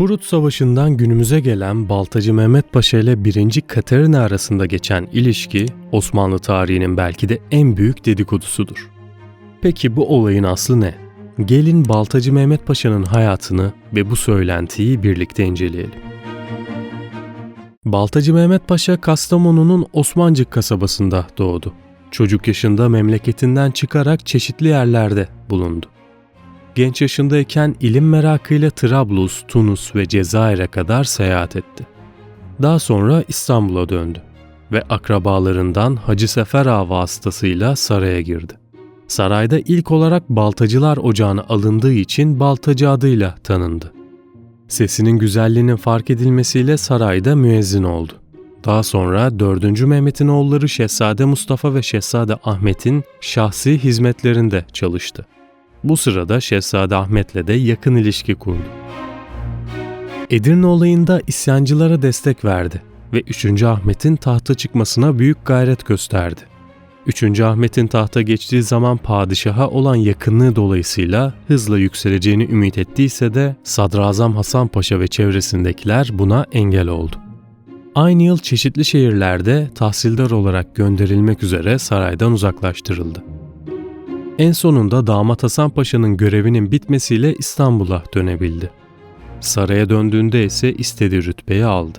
Prut Savaşı'ndan günümüze gelen Baltacı Mehmet Paşa ile 1. Katerina arasında geçen ilişki Osmanlı tarihinin belki de en büyük dedikodusudur. Peki bu olayın aslı ne? Gelin Baltacı Mehmet Paşa'nın hayatını ve bu söylentiyi birlikte inceleyelim. Baltacı Mehmet Paşa Kastamonu'nun Osmancık kasabasında doğdu. Çocuk yaşında memleketinden çıkarak çeşitli yerlerde bulundu. Genç yaşındayken ilim merakıyla Trablus, Tunus ve Cezayir'e kadar seyahat etti. Daha sonra İstanbul'a döndü ve akrabalarından Hacı Sefer Ağa vasıtasıyla saraya girdi. Sarayda ilk olarak Baltacılar Ocağı'na alındığı için Baltacı adıyla tanındı. Sesinin güzelliğinin fark edilmesiyle sarayda müezzin oldu. Daha sonra 4. Mehmet'in oğulları Şehzade Mustafa ve Şehzade Ahmet'in şahsi hizmetlerinde çalıştı. Bu sırada Şehzade Ahmet'le de yakın ilişki kurdu. Edirne olayında isyancılara destek verdi ve 3. Ahmet'in tahta çıkmasına büyük gayret gösterdi. 3. Ahmet'in tahta geçtiği zaman padişaha olan yakınlığı dolayısıyla hızla yükseleceğini ümit ettiyse de Sadrazam Hasan Paşa ve çevresindekiler buna engel oldu. Aynı yıl çeşitli şehirlerde tahsildar olarak gönderilmek üzere saraydan uzaklaştırıldı. En sonunda damat Hasan Paşa'nın görevinin bitmesiyle İstanbul'a dönebildi. Saraya döndüğünde ise istediği rütbeyi aldı.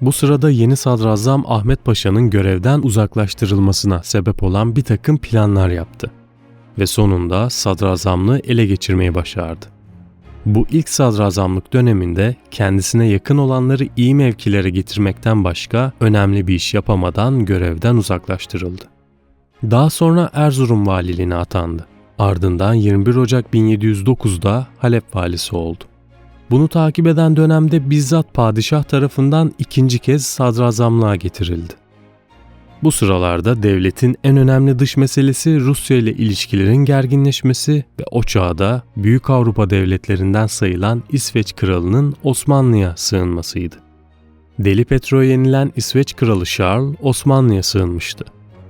Bu sırada yeni sadrazam Ahmet Paşa'nın görevden uzaklaştırılmasına sebep olan bir takım planlar yaptı. Ve sonunda sadrazamlığı ele geçirmeyi başardı. Bu ilk sadrazamlık döneminde kendisine yakın olanları iyi mevkilere getirmekten başka önemli bir iş yapamadan görevden uzaklaştırıldı. Daha sonra Erzurum valiliğine atandı. Ardından 21 Ocak 1709'da Halep valisi oldu. Bunu takip eden dönemde bizzat padişah tarafından ikinci kez sadrazamlığa getirildi. Bu sıralarda devletin en önemli dış meselesi Rusya ile ilişkilerin gerginleşmesi ve o çağda Büyük Avrupa devletlerinden sayılan İsveç kralının Osmanlı'ya sığınmasıydı. Deli petrol yenilen İsveç kralı Charles Osmanlı'ya sığınmıştı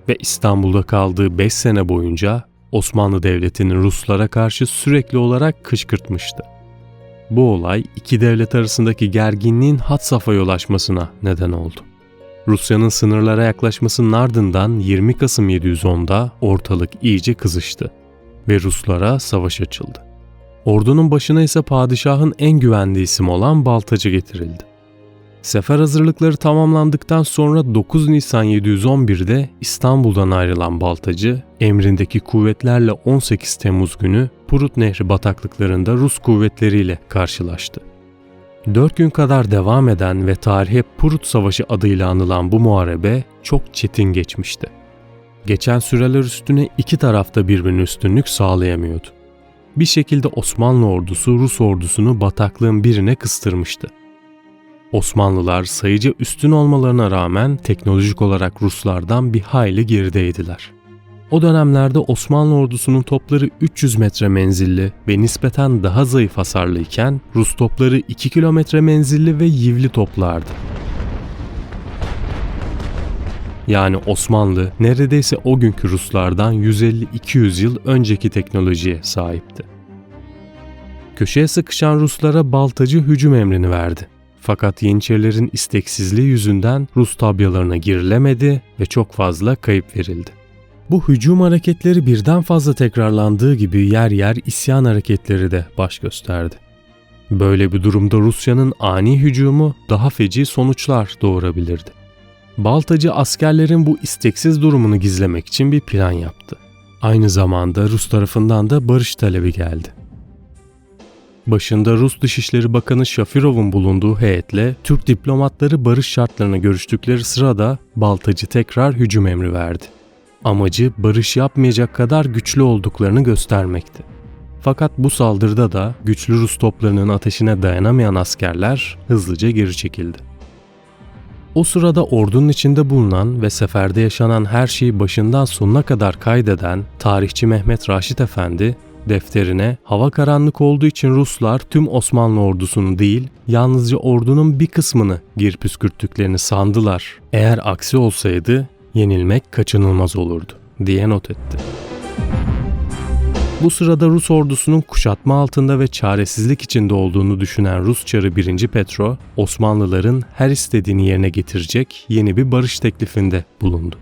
ve İstanbul'da kaldığı 5 sene boyunca Osmanlı Devleti'nin Ruslara karşı sürekli olarak kışkırtmıştı. Bu olay iki devlet arasındaki gerginliğin hat safhaya ulaşmasına neden oldu. Rusya'nın sınırlara yaklaşmasının ardından 20 Kasım 710'da ortalık iyice kızıştı ve Ruslara savaş açıldı. Ordunun başına ise padişahın en güvendiği isim olan Baltacı getirildi. Sefer hazırlıkları tamamlandıktan sonra 9 Nisan 711'de İstanbul'dan ayrılan Baltacı, emrindeki kuvvetlerle 18 Temmuz günü Prut Nehri bataklıklarında Rus kuvvetleriyle karşılaştı. Dört gün kadar devam eden ve tarihe Prut Savaşı adıyla anılan bu muharebe çok çetin geçmişti. Geçen süreler üstüne iki tarafta birbirine üstünlük sağlayamıyordu. Bir şekilde Osmanlı ordusu Rus ordusunu bataklığın birine kıstırmıştı. Osmanlılar sayıca üstün olmalarına rağmen teknolojik olarak Ruslardan bir hayli gerideydiler. O dönemlerde Osmanlı ordusunun topları 300 metre menzilli ve nispeten daha zayıf hasarlıyken Rus topları 2 kilometre menzilli ve yivli toplardı. Yani Osmanlı neredeyse o günkü Ruslardan 150-200 yıl önceki teknolojiye sahipti. Köşeye sıkışan Ruslara baltacı hücum emrini verdi. Fakat Yeniçerilerin isteksizliği yüzünden Rus tabyalarına girilemedi ve çok fazla kayıp verildi. Bu hücum hareketleri birden fazla tekrarlandığı gibi yer yer isyan hareketleri de baş gösterdi. Böyle bir durumda Rusya'nın ani hücumu daha feci sonuçlar doğurabilirdi. Baltacı askerlerin bu isteksiz durumunu gizlemek için bir plan yaptı. Aynı zamanda Rus tarafından da barış talebi geldi. Başında Rus Dışişleri Bakanı Shafirov'un bulunduğu heyetle Türk diplomatları barış şartlarını görüştükleri sırada Baltacı tekrar hücum emri verdi. Amacı barış yapmayacak kadar güçlü olduklarını göstermekti. Fakat bu saldırıda da güçlü Rus toplarının ateşine dayanamayan askerler hızlıca geri çekildi. O sırada ordunun içinde bulunan ve seferde yaşanan her şeyi başından sonuna kadar kaydeden tarihçi Mehmet Raşit Efendi defterine hava karanlık olduğu için Ruslar tüm Osmanlı ordusunu değil yalnızca ordunun bir kısmını gir püskürttüklerini sandılar. Eğer aksi olsaydı yenilmek kaçınılmaz olurdu diye not etti. Bu sırada Rus ordusunun kuşatma altında ve çaresizlik içinde olduğunu düşünen Rus çarı 1. Petro, Osmanlıların her istediğini yerine getirecek yeni bir barış teklifinde bulundu.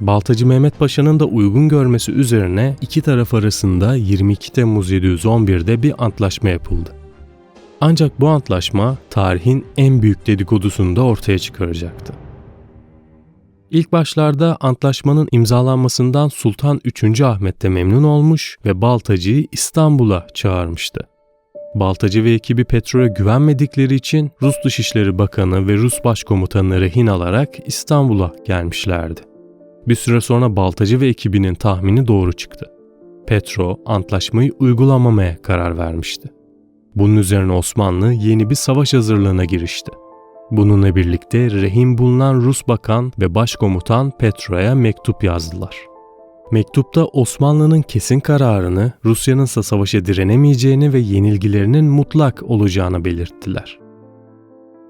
Baltacı Mehmet Paşa'nın da uygun görmesi üzerine iki taraf arasında 22 Temmuz 711'de bir antlaşma yapıldı. Ancak bu antlaşma tarihin en büyük dedikodusunu da ortaya çıkaracaktı. İlk başlarda antlaşmanın imzalanmasından Sultan 3. Ahmet de memnun olmuş ve Baltacı'yı İstanbul'a çağırmıştı. Baltacı ve ekibi petrole güvenmedikleri için Rus Dışişleri Bakanı ve Rus Başkomutanı rehin alarak İstanbul'a gelmişlerdi. Bir süre sonra Baltacı ve ekibinin tahmini doğru çıktı. Petro antlaşmayı uygulamamaya karar vermişti. Bunun üzerine Osmanlı yeni bir savaş hazırlığına girişti. Bununla birlikte rehin bulunan Rus bakan ve başkomutan Petro'ya mektup yazdılar. Mektupta Osmanlı'nın kesin kararını, Rusya'nın ise savaşa direnemeyeceğini ve yenilgilerinin mutlak olacağını belirttiler.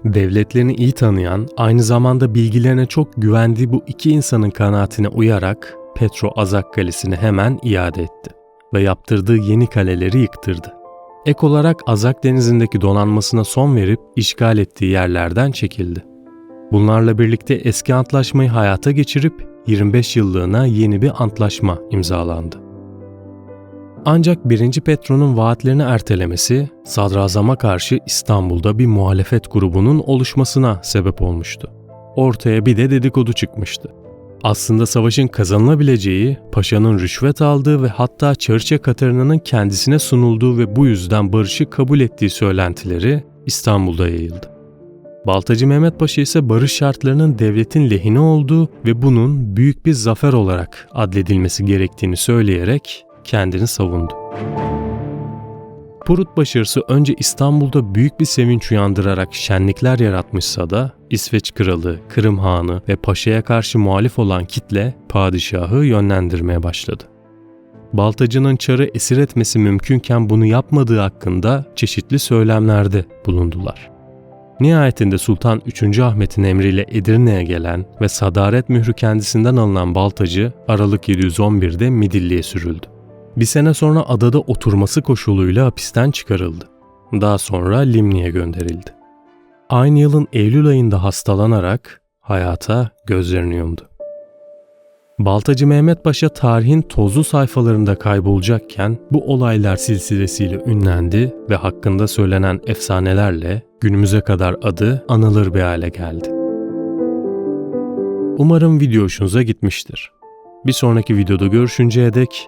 Devletlerini iyi tanıyan, aynı zamanda bilgilerine çok güvendiği bu iki insanın kanaatine uyarak Petro Azak Kalesi'ni hemen iade etti ve yaptırdığı yeni kaleleri yıktırdı. Ek olarak Azak Denizi'ndeki donanmasına son verip işgal ettiği yerlerden çekildi. Bunlarla birlikte eski antlaşmayı hayata geçirip 25 yıllığına yeni bir antlaşma imzalandı. Ancak 1. Petro'nun vaatlerini ertelemesi sadrazama karşı İstanbul'da bir muhalefet grubunun oluşmasına sebep olmuştu. Ortaya bir de dedikodu çıkmıştı. Aslında savaşın kazanılabileceği, paşanın rüşvet aldığı ve hatta Çarıça Katarina'nın kendisine sunulduğu ve bu yüzden barışı kabul ettiği söylentileri İstanbul'da yayıldı. Baltacı Mehmet Paşa ise barış şartlarının devletin lehine olduğu ve bunun büyük bir zafer olarak adledilmesi gerektiğini söyleyerek kendini savundu. Prut başarısı önce İstanbul'da büyük bir sevinç uyandırarak şenlikler yaratmışsa da İsveç kralı, Kırım Hanı ve paşaya karşı muhalif olan kitle padişahı yönlendirmeye başladı. Baltacının çarı esir etmesi mümkünken bunu yapmadığı hakkında çeşitli söylemlerde bulundular. Nihayetinde Sultan 3. Ahmet'in emriyle Edirne'ye gelen ve sadaret mührü kendisinden alınan Baltacı Aralık 711'de Midilli'ye sürüldü. Bir sene sonra adada oturması koşuluyla hapisten çıkarıldı. Daha sonra Limni'ye gönderildi. Aynı yılın Eylül ayında hastalanarak hayata gözlerini yumdu. Baltacı Mehmet Paşa tarihin tozlu sayfalarında kaybolacakken bu olaylar silsilesiyle ünlendi ve hakkında söylenen efsanelerle günümüze kadar adı anılır bir hale geldi. Umarım video hoşunuza gitmiştir. Bir sonraki videoda görüşünceye dek